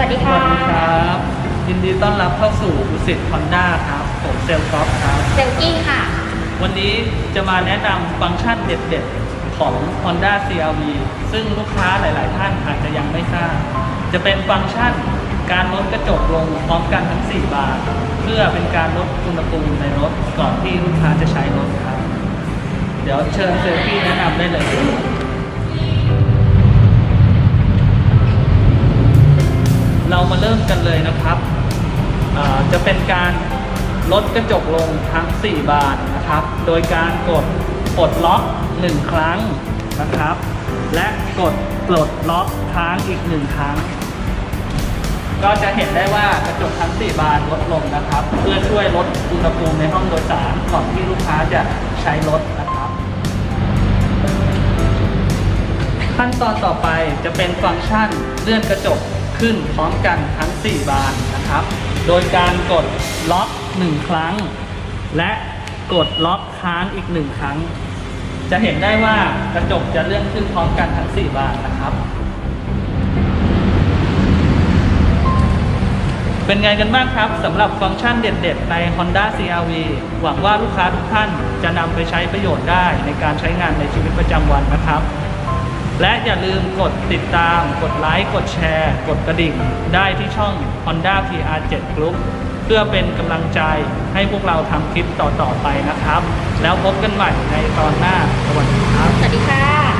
วัสดีสค่ะ วัสดีครับ ยินดีต้อนรับเข้าสู่อุสิตฮอนด้าครับ ผมเซลล์ก๊อฟครับ เซลกี้ค่ะ วันนี้จะมาแนะนำฟังก์ชันเด็ดๆ ของ Honda CRV ซึ่งลูกค้าหลายๆ ท่านอาจจะยังไม่ทราบ จะเป็นฟังก์ชันการลดกระจกลงพร้อมกันทั้ง 4 บานเพื่อเป็นการลดอุณหภูมิในรถก่อนที่ลูกค้าจะใช้รถครับ เดี๋ยวเชิญเซลฟี่แนะนำได้เลย กันเลยนะครับ จะเป็นการลดกระจกลงทั้ง 4 บานนะครับ โดยการกดปลดล็อก 1 ครั้งนะครับ และกดปลดล็อกค้างอีก 1 ครั้ง ก็จะเห็นได้ว่ากระจกทั้ง 4 บานลดลงนะครับ เพื่อช่วยลดอุณหภูมิในห้องโดยสารก่อนที่ลูกค้าจะใช้รถนะครับ ขั้นตอนต่อไปจะเป็นฟังก์ชันเลื่อนกระจก ขึ้นพร้อมกันทั้ง 4 บานนะครับ โดยการกดล็อก 1 ครั้ง และกดล็อกค้างอีก 1 ครั้ง จะเห็นได้ว่ากระจกจะเลื่อนขึ้นพร้อมกันทั้ง 4 บานนะครับ เป็นไงกันบ้างครับสำหรับฟังก์ชันเด็ดๆ ใน Honda CRV หวังว่าลูกค้าทุกท่านจะนำไปใช้ประโยชน์ได้ในการใช้งานในชีวิตประจำวันนะครับ และอย่าลืมกดติดตาม กดไลค์ กดแชร์ กดกระดิ่ง ได้ที่ช่อง Honda PR7 Group เพื่อเป็นกำลังใจให้พวกเราทำคลิปต่อ ๆ ไปนะครับ แล้วพบกันใหม่ในตอนหน้า สวัสดีครับ สวัสดีค่ะ